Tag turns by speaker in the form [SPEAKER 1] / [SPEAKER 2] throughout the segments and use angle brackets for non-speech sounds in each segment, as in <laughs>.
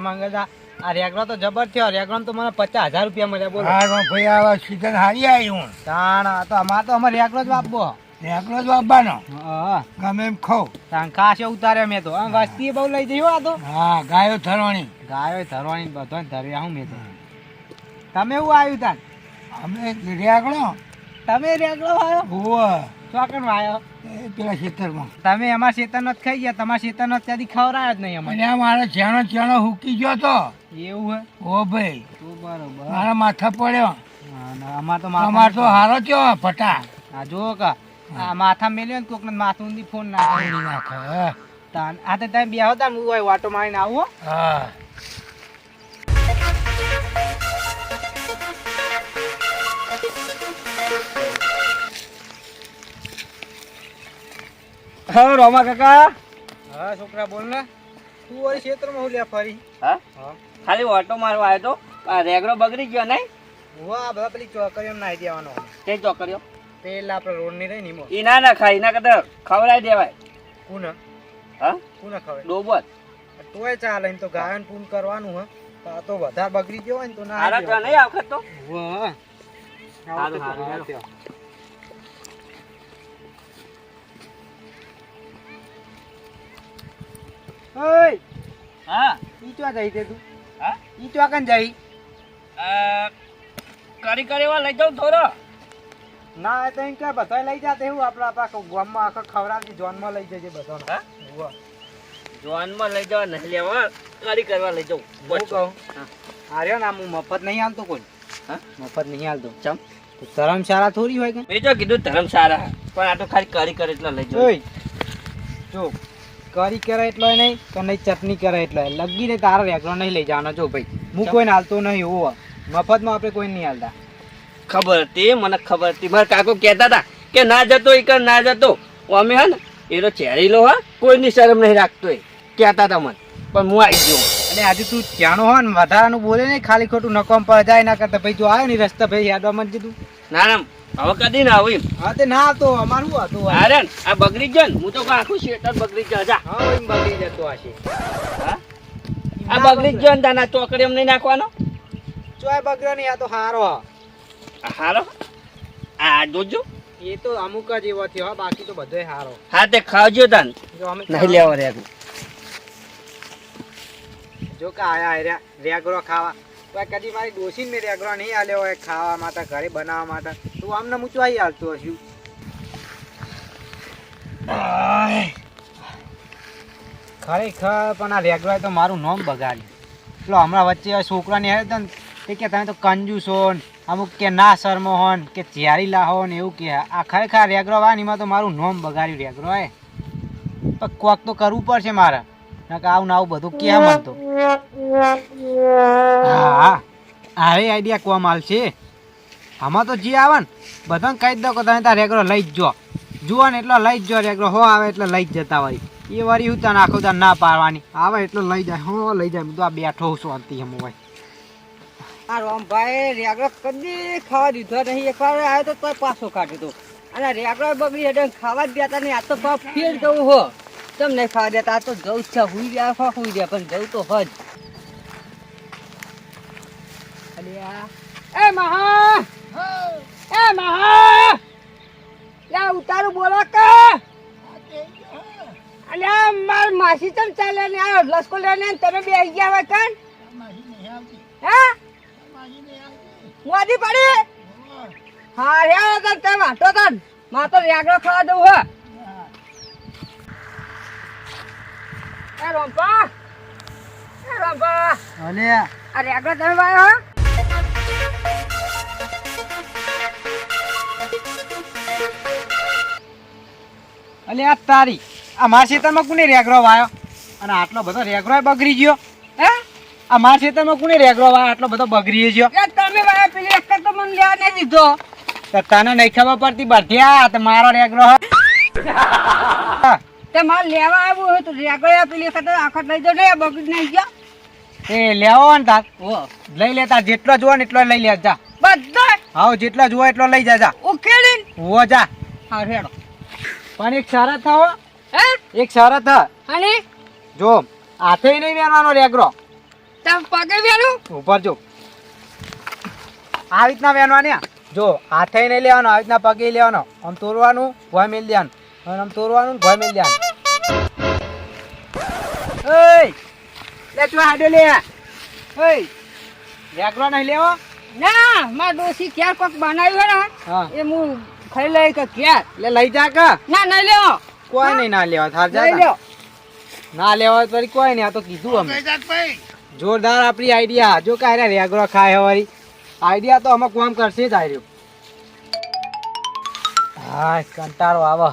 [SPEAKER 1] માંગે છે. આ રેગડો તો જબર થયો. રેગડો તો મને પચાસ હજાર રૂપિયા મળ્યા બોલો.
[SPEAKER 2] હા ભાઈ આવા સીઝન હારી આવી હું.
[SPEAKER 1] તાણ આ તો અમારે તો અમારે રેગડો જ વાપવો
[SPEAKER 2] એકલો જ વાપવાનો
[SPEAKER 1] હા.
[SPEAKER 2] ગમે એમ ખાવ
[SPEAKER 1] તાણ ખાસ ઉતાર્યો મેં તો. વસ્તી બહુ લઈ જઈ આ તો.
[SPEAKER 2] હા ગાયો થરવાની
[SPEAKER 1] ગાયો ધરવાની બધો ધર્યા હું મેં તો. તમે એવું આવ્યું તાન?
[SPEAKER 2] અમે રેગડો
[SPEAKER 1] તમે રેગડો વાયો
[SPEAKER 2] હોવ
[SPEAKER 1] ચોકન આવ્યો
[SPEAKER 2] પેલા ખેતરમાં.
[SPEAKER 1] તમે અમારા શેતરનો જ ખાઈ ગયા તમારા શેતરનો જ ત્યાંથી ખવડાયો જ નહીં અમારે.
[SPEAKER 2] અને મારો ચેણો ચેણો હુકી ગયો તો.
[SPEAKER 1] એવું હે?
[SPEAKER 2] ઓ ભાઈ.
[SPEAKER 1] બરોબર.
[SPEAKER 2] મારા માથા પડ્યો.
[SPEAKER 1] હા, અમાર તો
[SPEAKER 2] અમાર તો હારો કયો ફટા.
[SPEAKER 1] આ જો કા આ માથા મેલ્યો ને કોકને માથું ઊંધી ફોન
[SPEAKER 2] નાખો.
[SPEAKER 1] નાખે આ તો તમે બેહો આવતા હું વાટો મારીને આવું હો.
[SPEAKER 2] હા
[SPEAKER 3] રોમા કાકા.
[SPEAKER 1] હા છોકરા બોલ ને. તું વળી ક્ષેત્રમાં હું લે ફરી
[SPEAKER 3] હા?
[SPEAKER 1] હા.
[SPEAKER 3] ખાલી ઓટો મારવા આવ્યો તો? આ રેગડો બગડી ગયો નહીં?
[SPEAKER 1] હું આ બધા પેલી ચોકરીઓ નાઈ દેવાનો
[SPEAKER 3] તે ચોકરીઓ?
[SPEAKER 1] પેલા આપણે રોડની રહી ને
[SPEAKER 3] ઈ ના ના ખાય એના કરતા ખવડાવી દેવાય.
[SPEAKER 1] કુને?
[SPEAKER 3] હા?
[SPEAKER 1] કુને ખબર
[SPEAKER 3] ડોબત.
[SPEAKER 1] તોય ચાલે તો ગાયન પૂન કરવાનું હા. તો આ તો વધારે બગડી ગયો હોય ને તો ના
[SPEAKER 3] હારા તો નહીં આવખત તો?
[SPEAKER 1] વાહ.
[SPEAKER 3] હારું, હારું.
[SPEAKER 1] ઓય!
[SPEAKER 3] હા?
[SPEAKER 1] ઈ તો જઈ તે તું?
[SPEAKER 3] હા?
[SPEAKER 1] ઈ તો કન જઈ
[SPEAKER 3] આ, કરી કરી એવા લઈ જાઉં થોડો.
[SPEAKER 1] ના એ તો એમ કે બધા લઈ જાતે એવું. આપણા આપણા ગામમાં આખો ખવડાવતી જોનમાં લઈ જજે બધાને.
[SPEAKER 3] હા? જોનમાં લઈ જવા નહીં લેવા. કરી કરવા લઈ જાઉં.
[SPEAKER 1] હું
[SPEAKER 3] બચો.
[SPEAKER 1] કહું?
[SPEAKER 3] હા.
[SPEAKER 1] આર્યો ના હું મફત નહીં આલતો કોઈ.
[SPEAKER 3] હા?
[SPEAKER 1] મફત નહીં આલતો
[SPEAKER 3] ચમ?
[SPEAKER 1] ધર્મશાળા થોડી હોય કે?
[SPEAKER 3] મેં જો કીધું ધર્મશાળા પણ આ તો ખાલી કરી કરે એટલે લઈ જાઉં
[SPEAKER 1] જો કરી કરે એટલો નહીં કે નહીં ચટણી કરે એટલો લગીને તારો રેગડો નહીં લઈ જવાનો. જો ભાઈ હું કોઈને હાલતો નહીં હોવો. મફતમાં આપણે કોઈ નહીં હાલતા.
[SPEAKER 3] ખબર હતી મને ખબર હતી. મારા કાકો કહેતા હતા કે ના જતો એ કર ના જતો. અમે હા ને એ તો ચેરીલો હા કોઈની શરમ નહીં રાખતો એ. કહેતા હતા મને. પણ હું આવી ગયો.
[SPEAKER 1] અને આજે તું ત્યાંનો હોય ને વધારાનું બોલે નહીં ખાલી ખોટું નકોમ પર જાય ના કરતા ભાઈ તું આવ્યો ને રસ્તા ભાઈ યાદવા મત તું
[SPEAKER 3] ના ના હવે કદી ના આવી
[SPEAKER 1] હા તે ના આવતો અમારું હતું આ?
[SPEAKER 3] અરે આ બગડી ગયો ને હું તો આખું શેટર બગડી ગયો જા.
[SPEAKER 1] હા એમ બગડી જતો હશે
[SPEAKER 3] હા? આ બગડી ગયો ને તાના ચોકડી એમ નહીં નાખવાનો?
[SPEAKER 1] ચોય બગડ્યો નહીં આ તો હારો. હ.
[SPEAKER 3] હારો? આ જોજો.
[SPEAKER 1] એ તો અમુક જ એવો થયો હો, બાકી તો બધોય હારો.
[SPEAKER 3] હા તે ખાવજો તાન. નહીં લેવા રે
[SPEAKER 1] જો કે આયા આયરા રેગરો ખાવા. તો કદી મારી ડોસીને મેં રેગરો નહીં આલ્યો હોય ખાવા માટે, ઘરે બનાવવા માટે. તું આમને મૂચું આવી હાલતું હશું. ખરેખર પણ આ રેગડોએ તો મારું નામ બગાડ્યું. પેલો હમણાં વચ્ચે છોકરાને આવ્યો હતો ને, તે કે તમે તો કંજૂસ હો અમુક કે ના શરમો હો કે ચેરી લાહો ને એવું કે. આ ખરેખર રેગરો વાની તો મારું નામ બગાડ્યું રેગડો એ પણ કોક તો કરવું પડશે મારે. નકર આવું આવું બધું કે મન તો હા આવે આઈડિયા કોમ હાલશે આમાં તો જે આવે ને. બધાને કહી દો કે તમે તાર રેગડો લઈ જ જો. જુઓ ને એટલો લઈ જ જો રેગડો હો આવે એટલે લઈ જ જતા હોય. એ વારી હું તને આખો તાર ના પાડવાની. આવે એટલો લઈ જાય. હો, લઈ જાય. તો આ બેઠો શાંતિ હમ હોય
[SPEAKER 4] આ રામભાઈ રેગડો કદી ખાવા દીધો નહીં. એકવાર આવ્યો તો તોય પાછો કાઢ્યો હતો અને રેગડો બગડી એટલે ખાવા જ દેતા નહીં આ તો ફેર જવું હો. તમ નહીં ખાવા દેતા તો જવું છે, હુઈ રહ્યા ખા હુઈ રહ્યા પણ જવું તો હજ એ મહા એ મહા યા ઉતારું બોલો કે! અલ્યા, માર માસી ચમ ચાલે ને? આ લસકો લઈને તમે બે આવી ગયા હોય કાન? હે? મોદી પડી? હા, રે તન તે વાંટો તન. મા તો રેગડો ખાવા દઉં હે. એ રોમ્પા એ રોમ્પા
[SPEAKER 1] અલે.
[SPEAKER 4] આ રેગડો તમે વાયો હો.
[SPEAKER 1] અલે આ તારી. આ માર ખેતરમાં કોને રેગડો વાયો? અને આટલો બધો રેગરો બગડી ગયો.
[SPEAKER 4] હે?
[SPEAKER 1] આ માર ખેતરમાં કોને રેગરો વાયો? આટલો બધો બગડી ગયો.
[SPEAKER 4] એ તમે વાયો પેલી એક તો મને લેવા નહીં દીધો.
[SPEAKER 1] તો તને નહીં ખબર પડતી બધ્યા તો મારો રેગરો હ. <laughs>
[SPEAKER 4] તે મારે લેવા આવ્યું હોય તો રેગડો પેલી સાથે આખત લઈ જાવ ને બગડી નહીં ગયા.
[SPEAKER 1] એ લેવો ને તાર. લઈ લેતા જેટલો જોવો ને એટલો લઈ લે જા.
[SPEAKER 4] બધા
[SPEAKER 1] હાવ જેટલો જોવો એટલો લઈ જા જા.
[SPEAKER 4] ઉકેલીને
[SPEAKER 1] હો જા.
[SPEAKER 4] હા રેડો.
[SPEAKER 1] પણ એક શરત હો.
[SPEAKER 4] હે?
[SPEAKER 1] એક શરત હ
[SPEAKER 4] અને
[SPEAKER 1] જો હાથે નહીં વેરવાનો રેગડો.
[SPEAKER 4] તમ પગે વેલું
[SPEAKER 1] ઉપર જો. આ રીતના વેનવાની આ. જો હાથે નહીં લેવાનો આવી રીતના પગે લેવાનો. આમ તોડવાનું ભોય મેલ દેવાનું. અને આમ તોડવાનું ભય મેલ જાય એય! લે તું આડો લે. એય! રેગરો નહીં લેવો?
[SPEAKER 4] ના માર ડોસી ક્યાં કોક બનાવ્યું હે
[SPEAKER 1] હા.
[SPEAKER 4] ને એ હું ખાઈ લઈ કે ક્યાં
[SPEAKER 1] લે લઈ જા કે.
[SPEAKER 4] ના નહીં લેવો.
[SPEAKER 1] કોઈ નહીં ના લેવા થાર જા લેવો
[SPEAKER 4] લ્યો.
[SPEAKER 1] ના લેવા તો કોઈ નહીં આ તો કીધું અમે. જોરદાર આપણી આઈડિયા. જો કાંઈ રે રેગરો ખાય હવારી આઈડિયા તો અમે કોમ કરશે જ આર્યો હા કંટાળો આવો.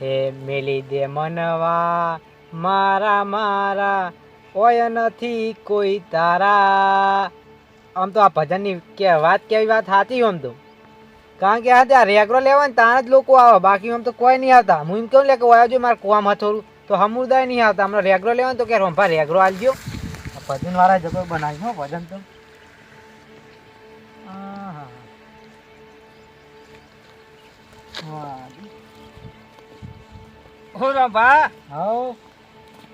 [SPEAKER 1] હે મેલી દે મનવા. મારા મારા ઓય નથી કોઈ તારા. આમ તો આ ભજનની કે વાત કેવી વાત સાચી આમ તો. કારણ કે આ ત્યાં રેગરો લેવા ને ત્યાં જ લોકો આવે. બાકી આમ તો કોઈ નહીં આવતા. હું એમ કેવું લે કે ઓયા જો મારે કોમ હથોડું, તો સમુદાય નહીં આવતા. હમણાં રેગરો લેવા તો કે રંભા રેગરો આલજો. ભજનવાળા ભજન વાળા જબર બનાવી હો ભજન તો. હા વાહ.
[SPEAKER 3] હો રાંભા
[SPEAKER 1] હાઉ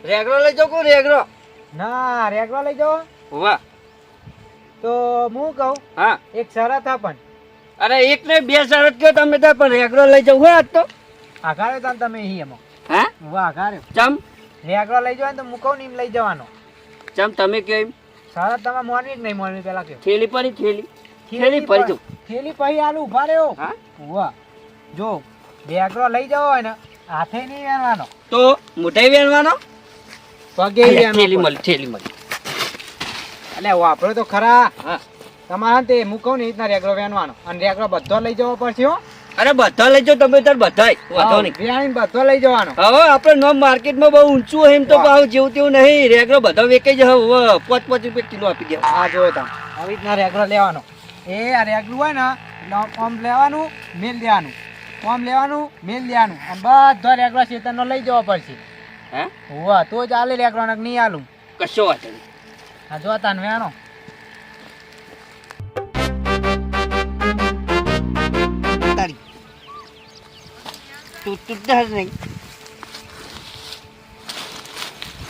[SPEAKER 3] રેગરો લઈ જાવ કોણ રેગરો.
[SPEAKER 1] ના રેગરો લઈ જાઓ.
[SPEAKER 3] વાહ.
[SPEAKER 1] તો હું કહું
[SPEAKER 3] હા.
[SPEAKER 1] એક શરત હા પણ.
[SPEAKER 3] અરે એક ને બે શરત કયો તમે તો પણ રેગરો લઈ જાવ આજ તો.
[SPEAKER 1] આઘારે તાન તમે અહીં એમાં.
[SPEAKER 3] હા?
[SPEAKER 1] વાહ આઘારે.
[SPEAKER 3] ચમ?
[SPEAKER 1] રેગરો લઈ જવાનો તો મૂકો ને એમ લઈ જવાનો.
[SPEAKER 3] ચમ તમે કયો એમ.
[SPEAKER 1] શરત તમે મોનવી કે નહીં મોનવી પેલા કયો
[SPEAKER 3] થેલી પડી થેલી. થેલી પડી જો
[SPEAKER 1] થેલી પછી આલુ ઊભા રહ્યો.
[SPEAKER 3] હા?
[SPEAKER 1] વાહ. જો બેગરો લઈ જવો હોય ને હાથે નહીં વેણવાનો.
[SPEAKER 3] તો મોટાઈ વેણવાનો?
[SPEAKER 1] પગે
[SPEAKER 3] થેલી મળી થેલી મળી
[SPEAKER 1] એટલે વાપરો તો ખરા. તમારા તે મૂકો ને એ રીતના રેગડો વેણવાનો. અને રેગડો બધો લઈ જવો પડશે હો.
[SPEAKER 3] અરે બધા લઈ જાઓ તમે તાર બધાય. વાંધો નહીં.
[SPEAKER 1] બિયાણી બધો લઈ જવાનો.
[SPEAKER 3] હવે આપણે નોમ માર્કેટમાં બહુ ઊંચું હોય એમ તો ભાવ જેવું તેવું નહીં. રેગડો બધો વેચાઈ હવે પાંચ પાંચ રૂપિયા કિલો આપી દે.
[SPEAKER 1] આ જોયો તમે. આવી રીતના રેગડો લેવાનો. એ આ રેગડું હોય ને આમ લેવાનું મેલ દેવાનું. આમ લેવાનું મેલ દેવાનું અને બધો છે ચેતનનો લઈ જવો પડશે.
[SPEAKER 3] હે?
[SPEAKER 1] હોવા તો જ આલે રેગરો નક નહીં આલું.
[SPEAKER 3] કશો વાત નહીં.
[SPEAKER 1] આ જો તાન વેણો.
[SPEAKER 3] તું તું ડર નહીં.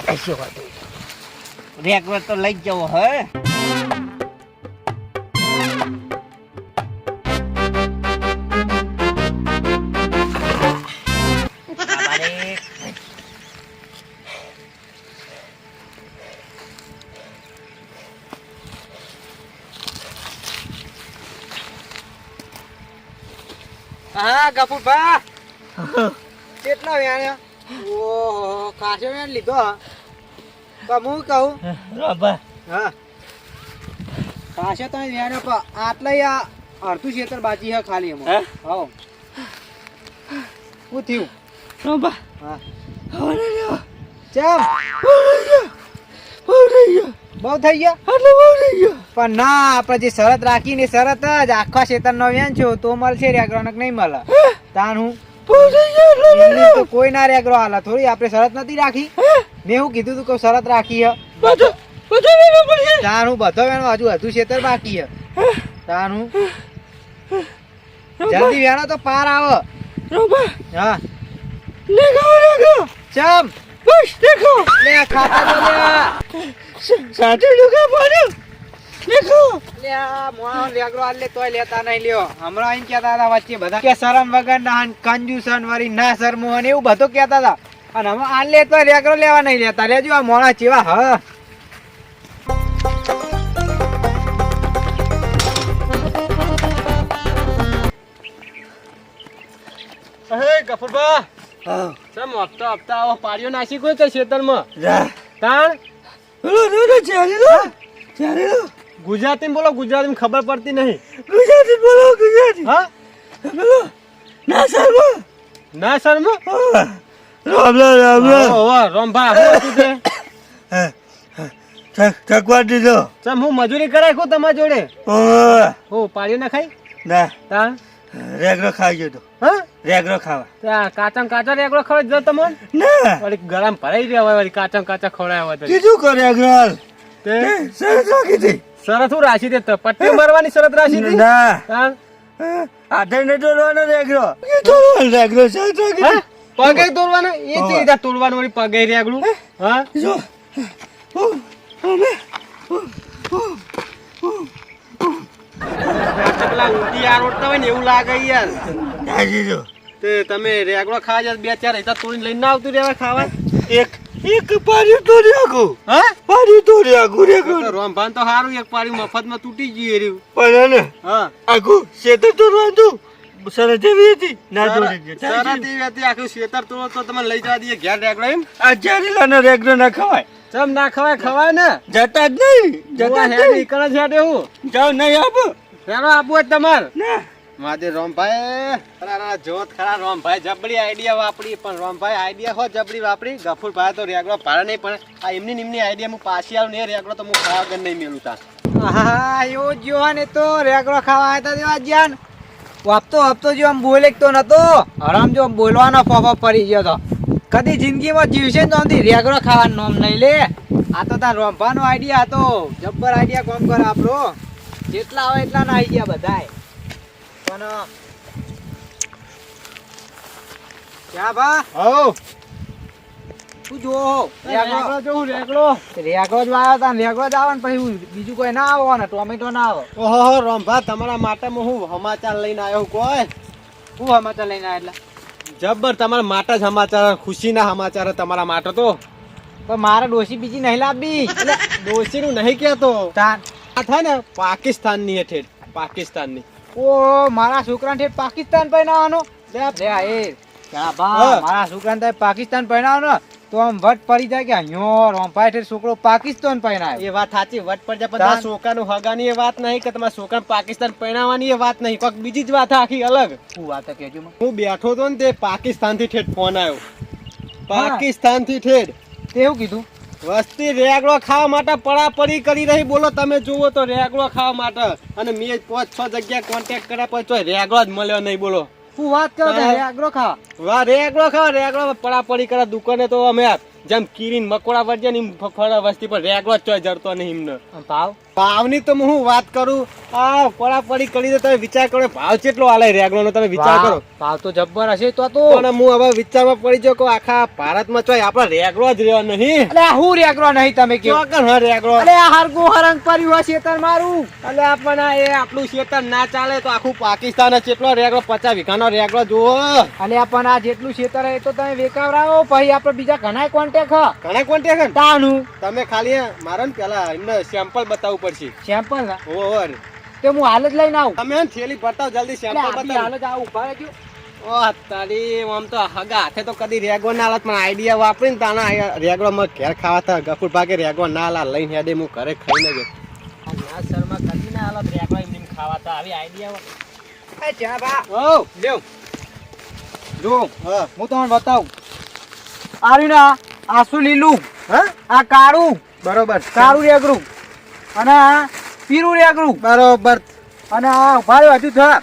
[SPEAKER 3] કશો વાત નહીં. તો લઈ જવો હે?
[SPEAKER 1] હા ગફુરભા કેટલા વેણ્યો ઓહો વેણ લીધો તો હું કહું?
[SPEAKER 3] રાબા
[SPEAKER 1] હા. કાશો તમે વેણ્યો પણ આટલા આ અડધું ક્ષેત્ર બાજી હે ખાલી
[SPEAKER 3] હે?
[SPEAKER 1] એમાં હા શું થયું
[SPEAKER 3] રાબા
[SPEAKER 1] હા.
[SPEAKER 3] હવે
[SPEAKER 1] ચમ?
[SPEAKER 3] બહુ થઈ ગયો? આટલો બહુ થઈ ગયો.
[SPEAKER 1] પણ ના આપણે જે શરત રાખીને શરત જ આખા ક્ષેત્રનો વ્યાન છો તો મળશે રેગ્રોનક નહીં મળે. તાન હું? તો કોઈ ના રેગ્રો હાલા. થોડી આપણે શરત નથી રાખી? મેં હું કીધું તું કે શરત રાખી હે? તાન હું બધો વેણો હજુ હજુ ક્ષેત્ર બાકી હે. તાન હું? જલ્દી વેણો તો પાર આવો. હા.
[SPEAKER 3] લેગો લેગો
[SPEAKER 1] ચમ.
[SPEAKER 3] બસ દેખો
[SPEAKER 1] લે ખાતા
[SPEAKER 3] સાથે લુકા પાડ્યો દેખો
[SPEAKER 1] લે આ મોણો રેગરો હાલ તોય લેતા નહીં લ્યો. હમણાં એમ કહેતા હતા વચ્ચે બધા કે શરમ વગર ના કંજુસન વળી ના શરમો ને એવું બધું કહેતા હતા. અને હવે આ લે તો રેગરો લેવા નહીં લેતા. લેજો આ મોણા ચેવા હ.
[SPEAKER 5] હે ગફુરબા
[SPEAKER 3] હા.
[SPEAKER 5] સમ હપ્તા હપ્તા આવો પાડ્યો નાસી કોઈ તો ખેતરમાં
[SPEAKER 3] જા.
[SPEAKER 5] તાણ? ગુજરાતી બોલો ગુજરાતી ખબર પડતી નહીં.
[SPEAKER 3] ગુજરાતી બોલો ગુજરાતી.
[SPEAKER 5] હા?
[SPEAKER 3] બોલો. ના સર
[SPEAKER 5] ના શર્મ?
[SPEAKER 3] રામ રામ
[SPEAKER 5] ઓવા રોમભા હું તું તે
[SPEAKER 3] ચકવા દીધો.
[SPEAKER 5] ચમ હું મજૂરી કરાય કો તમારા જોડે? હો પાડ્યો ના ખાઈ
[SPEAKER 3] ના.
[SPEAKER 5] તાણ
[SPEAKER 3] રેગરો ખાઈ ગયો તો.
[SPEAKER 5] હા?
[SPEAKER 3] રેગરો ખાવા.
[SPEAKER 5] ત્યાં કાચા કાચા રેગડો ખવડાવી દો તમને
[SPEAKER 3] ના.
[SPEAKER 5] વળી ગળામાં ભરાઈ રહ્યા હોય વળી કાચા કાચા ખવડાવ્યા હોય
[SPEAKER 3] કીધું કરે રેગરો
[SPEAKER 5] તે?
[SPEAKER 3] સરસ રાખી હતી.
[SPEAKER 5] શરત હું રાશી દે તો મારવાની શરત રાશી હતી?
[SPEAKER 3] ના.
[SPEAKER 5] આધર
[SPEAKER 3] આધે ને તોડવાનો રેગરો. તોડવાનો રેગરો સરસ રાખી
[SPEAKER 5] પગે એ કેવી રીતે તોડવાનું વળી પગે રેગડું હા?
[SPEAKER 3] જો.
[SPEAKER 5] પેલા ઊંધી આરોટતા હોય ને એવું લાગે યાર.
[SPEAKER 2] જો.
[SPEAKER 5] તે તમે રેગડો ખાવા જાય બે ચાર હતા તોડીને લઈને ના આવતું રહેવા ખાવા?
[SPEAKER 2] એક એક પાડી તો રેગો.
[SPEAKER 5] હા?
[SPEAKER 2] પાડી તો રેગો રેગો.
[SPEAKER 5] તો રોમભાન તો સારું એક પાડી મફતમાં તૂટી ગયું રહ્યું.
[SPEAKER 2] પણ ને
[SPEAKER 5] હા.
[SPEAKER 2] આખું શેતર તો રાંધું. સરસ જેવી હતી. ના દોડી
[SPEAKER 5] સરસ એવી હતી આખું શેતર તો તો તમે લઈ જવા દઈએ ઘેર રેગડો એમ.
[SPEAKER 2] આ જારીલાનો રેગડો ના ખવાય.
[SPEAKER 5] ચમ ના ખવાય ખવાય ને?
[SPEAKER 2] જતા જ નહીં જતા હે
[SPEAKER 5] નીકળે
[SPEAKER 2] છે
[SPEAKER 5] ઈકણ હું.
[SPEAKER 2] જાવ નહીં આપ.
[SPEAKER 5] ફેરો આપવું જ તમાર.
[SPEAKER 2] ના.
[SPEAKER 5] માજે રોમભાઈ ખરા જોત ખરા રોમભાઈ જબડી આઈડિયા વાપરી પણ રોમભાઈ આઈડિયા હો જબડી વાપરી. ગફુરભાઈ તો રેગડો પાડે નહીં પણ આ એમની નિમની એમની આઈડિયા હું પાછી આવું ને રેગડો તો હું ખાવા વગર નહીં મેલું તા
[SPEAKER 1] હા એવો જોવાને ને તો રેગડો ખાવા આવ્યા હતા તેવા જ્ઞાન વાપતો વાપતો જો આમ બોલે તો નતો. આરામ જો બોલવાનો ફોફો પડી ગયો તો. કદી જિંદગીમાં જીવશે ને આમથી રેગડો ખાવાનું નામ નહીં લે. આ તો તાર રોંભાનો આઈડિયા હતો. જબ્બર આઈડિયા કોમ કરે આપણો. જેટલા આવે એટલા ના આઈડિયા બધાય. પણ ક્યાં ભા?
[SPEAKER 5] હો
[SPEAKER 1] તું જો
[SPEAKER 5] રેગડો. જો રેગડો.
[SPEAKER 1] રેગડો જ આવ્યો તા રેગડો જ આવે ને પછી બીજું કોઈ ના આવો ને ટોમેટો ના આવો.
[SPEAKER 5] ઓહો રોમભા તમારા માટે હું સમાચાર લઈને આવ્યો કોઈ?
[SPEAKER 1] હું સમાચાર લઈને આવ્યા એટલે?
[SPEAKER 5] જબ્બર તમારા માટે સમાચાર ખુશીના સમાચાર તમારા માટે તો.
[SPEAKER 1] પણ મારે ડોસી બીજી નહીં લાવી
[SPEAKER 5] એટલે ડોશીનું નહીં કહેતો. આ થાય ને પાકિસ્તાનની હેઠે પાકિસ્તાનની.
[SPEAKER 1] ઓ મારા છોકરાને ઠેઠ પાકિસ્તાન પહેરાવાનો લે એ. મારા છોકરાને પાકિસ્તાન પહેરાવાનો તો આમ વટ પડી જાય કે અહીંયા રોંપાય છે છોકરો પાકિસ્તાન પહેરાય.
[SPEAKER 5] એ વાત સાચી વટ પડી જાય પણ. છોકરાનું હગાની એ વાત નહીં કે તમારા છોકરા પાકિસ્તાન પહેરાવાની એ વાત નહીં કોઈક બીજી જ વાત આખી અલગ.
[SPEAKER 1] શું વાત કહેજો
[SPEAKER 5] હું બેઠો હતો ને તે પાકિસ્તાનથી ઠેઠ ફોન આવ્યો. પાકિસ્તાનથી ઠેઠ.
[SPEAKER 1] તે એવું કીધું?
[SPEAKER 5] વસ્તી રેગડો ખાવા માટે પડાપડી કરી રહી બોલો તમે જુઓ તો રેગડો ખાવા માટે. અને મેં પાંચ છ જગ્યા કોન્ટેક્ટ કર્યા પછી રેગડો જ મળ્યો નહીં બોલો.
[SPEAKER 1] શું વાત કરો
[SPEAKER 5] હા.
[SPEAKER 1] આગળ ખા.
[SPEAKER 5] વાહ રેગડો ખાવા રેગડો પડાપડી કરે દુકાને તો અમે જેમ કીરીન મકોડા વળજે ને એમ વસ્તી પર રેગડો જ ચોય જડતો નહીં એમને.
[SPEAKER 1] ભાવ?
[SPEAKER 5] ભાવની તો હું વાત કરું. આ પડાપડી કરી દે તમે વિચાર કરો ભાવ કેટલો આલે રેગડો નો તમે વિચાર કરો.
[SPEAKER 1] ભાવ- તો જબ્બર હશે તો તો.
[SPEAKER 5] પણ હું હવે વિચારમાં પડી ગયો કે આખા ભારતમાં ચોય આપણા રેગડો જ રહ્યો નહીં.
[SPEAKER 1] અલે હું રેગડો નહીં તમે કે
[SPEAKER 5] ચોકન હા રેગડો.
[SPEAKER 1] અલે આ હરગો હરંગ કર્યું હશે શેતર મારું.
[SPEAKER 5] એટલે આપણને એ આપણું શેતર ના ચાલે તો આખું પાકિસ્તાન કેટલો રેગડો પચાસ વીઘાનો રેગડો જુઓ.
[SPEAKER 1] અલે પણ આ જેટલું શેતર એ તો તમે વેકાવરાવો પછી આપણે બીજા ઘણા કોન્ટેક હ.
[SPEAKER 5] ઘણા કોન્ટેક
[SPEAKER 1] તાનું.
[SPEAKER 5] તમે ખાલી મારે પેલા એમને સેમ્પલ બતાવવું પડશે
[SPEAKER 1] સેમ્પલ ના?
[SPEAKER 5] ઓવર
[SPEAKER 1] તે હું હાલ જ લઈને આવું.
[SPEAKER 5] તમે થેલી બતાવો જલ્દી સેમ્પલ
[SPEAKER 1] આપણી હાલ જ આવું ઊભા રહેજો.
[SPEAKER 5] ઓહ તારી આમ તો હગા હાથે તો કદી રેગો ના હાલત પણ આઈડિયા વાપરીને તાના આ રેગડો માં ઘેર ખાવા થા ગફુર ભાગે રેગો ના હાલ લઈને હેડે હું ઘરે ખાઈને આ ના શર્મા કદી ના હાલત રેગો એમ એમ ખાવા તા આવી આઈડિયા
[SPEAKER 1] એ જા બા.
[SPEAKER 5] ઓ લેવ
[SPEAKER 1] જો
[SPEAKER 5] હા.
[SPEAKER 1] હું તમને બતાવું. આર્યું ના આસુ લીલું
[SPEAKER 5] હા?
[SPEAKER 1] આ કાળું
[SPEAKER 5] બરોબર.
[SPEAKER 1] કાળું રેગરું. અને આ પીરું રેગરું
[SPEAKER 5] બરોબર.
[SPEAKER 1] અને આ ઊભા રહ્યો હજુ થા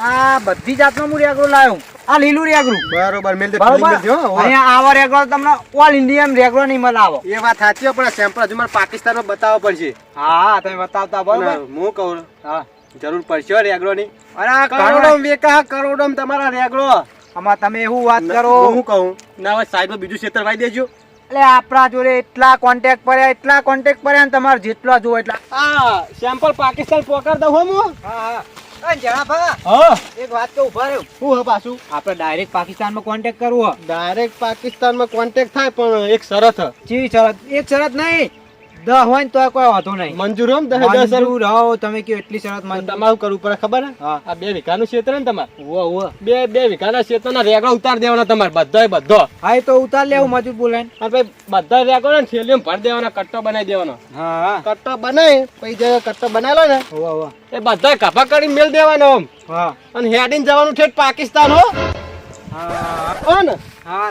[SPEAKER 1] આ બધી જાતનો હું રેગરો લાવ્યો આ લીલું રેગરું.
[SPEAKER 5] બરોબર મેલ.
[SPEAKER 1] અહીંયા આવા રેગરો તમને ઓલ ઇન્ડિયન રેગરો નહીં મળે આવો
[SPEAKER 5] એ વાત સાચી પણ સેમ્પલ હજુ મારે પાકિસ્તાનમાં બતાવવો પડશે.
[SPEAKER 1] હા તમે બતાવતા બરોબર
[SPEAKER 5] હું કહું.
[SPEAKER 1] હા.
[SPEAKER 5] જરૂર પડશે રેગડો ની
[SPEAKER 1] અરે આ
[SPEAKER 5] કરોડો
[SPEAKER 1] કરોડો
[SPEAKER 5] વેકા કરોડો તમારા રેગડો
[SPEAKER 1] આમાં તમે એવું વાત કરો.
[SPEAKER 5] હું કહું. ના હવે સાઈડમાં બીજું ક્ષેત્ર વાઈ દેજો.
[SPEAKER 1] એટલે આપણા જોડે એટલા કોન્ટેક્ટ પડ્યા એટલા કોન્ટેક્ટ પડ્યા ને તમારે જેટલા જોવો એટલા.
[SPEAKER 5] આ સેમ્પલ પાકિસ્તાન પોકાર દઉં હો હું.
[SPEAKER 1] હા હા. એ જણા ભા.
[SPEAKER 5] હા.
[SPEAKER 1] એક વાત તો ઊભા રહ્યો
[SPEAKER 5] હું હે પાછું?
[SPEAKER 1] આપણે ડાયરેક્ટ પાકિસ્તાનમાં કોન્ટેક્ટ કરવો
[SPEAKER 5] ડાયરેક્ટ પાકિસ્તાનમાં કોન્ટેક્ટ થાય પણ એક શરત હે.
[SPEAKER 1] ચીવી શરત? એક શરત નહીં. દહ હોય ને તો કોઈ વાંધો નહીં.
[SPEAKER 5] મંજૂર હોમ દહ દસ
[SPEAKER 1] મંજૂર હો તમે કયો એટલી શરત મંજૂર
[SPEAKER 5] તમારું કરવું પડે ખબર હા? આ બે વીઘાનું ક્ષેત્ર ને તમારે?
[SPEAKER 1] ઓ ઓ
[SPEAKER 5] બે બે વીઘાના ક્ષેત્રના રેગડા ઉતાર દેવાના તમારે બધાય બધો.
[SPEAKER 1] હા તો ઉતાર લેવું મજૂર બોલાય
[SPEAKER 5] અને ભાઈ બધા રેગડો ને થેલીમાં ભરી દેવાના કટ્ટો બનાવી દેવાનો.
[SPEAKER 1] હા.
[SPEAKER 5] કટ્ટો બનાવી પછી જે કટ્ટો બનાવેલો ને
[SPEAKER 1] ઓ ઓ
[SPEAKER 5] એ બધા કપા કરીને મેલ દેવાનો આમ.
[SPEAKER 1] હા.
[SPEAKER 5] અને હેડીને જવાનું ઠેઠ પાકિસ્તાન હો.
[SPEAKER 1] હા.
[SPEAKER 5] હા
[SPEAKER 1] હા.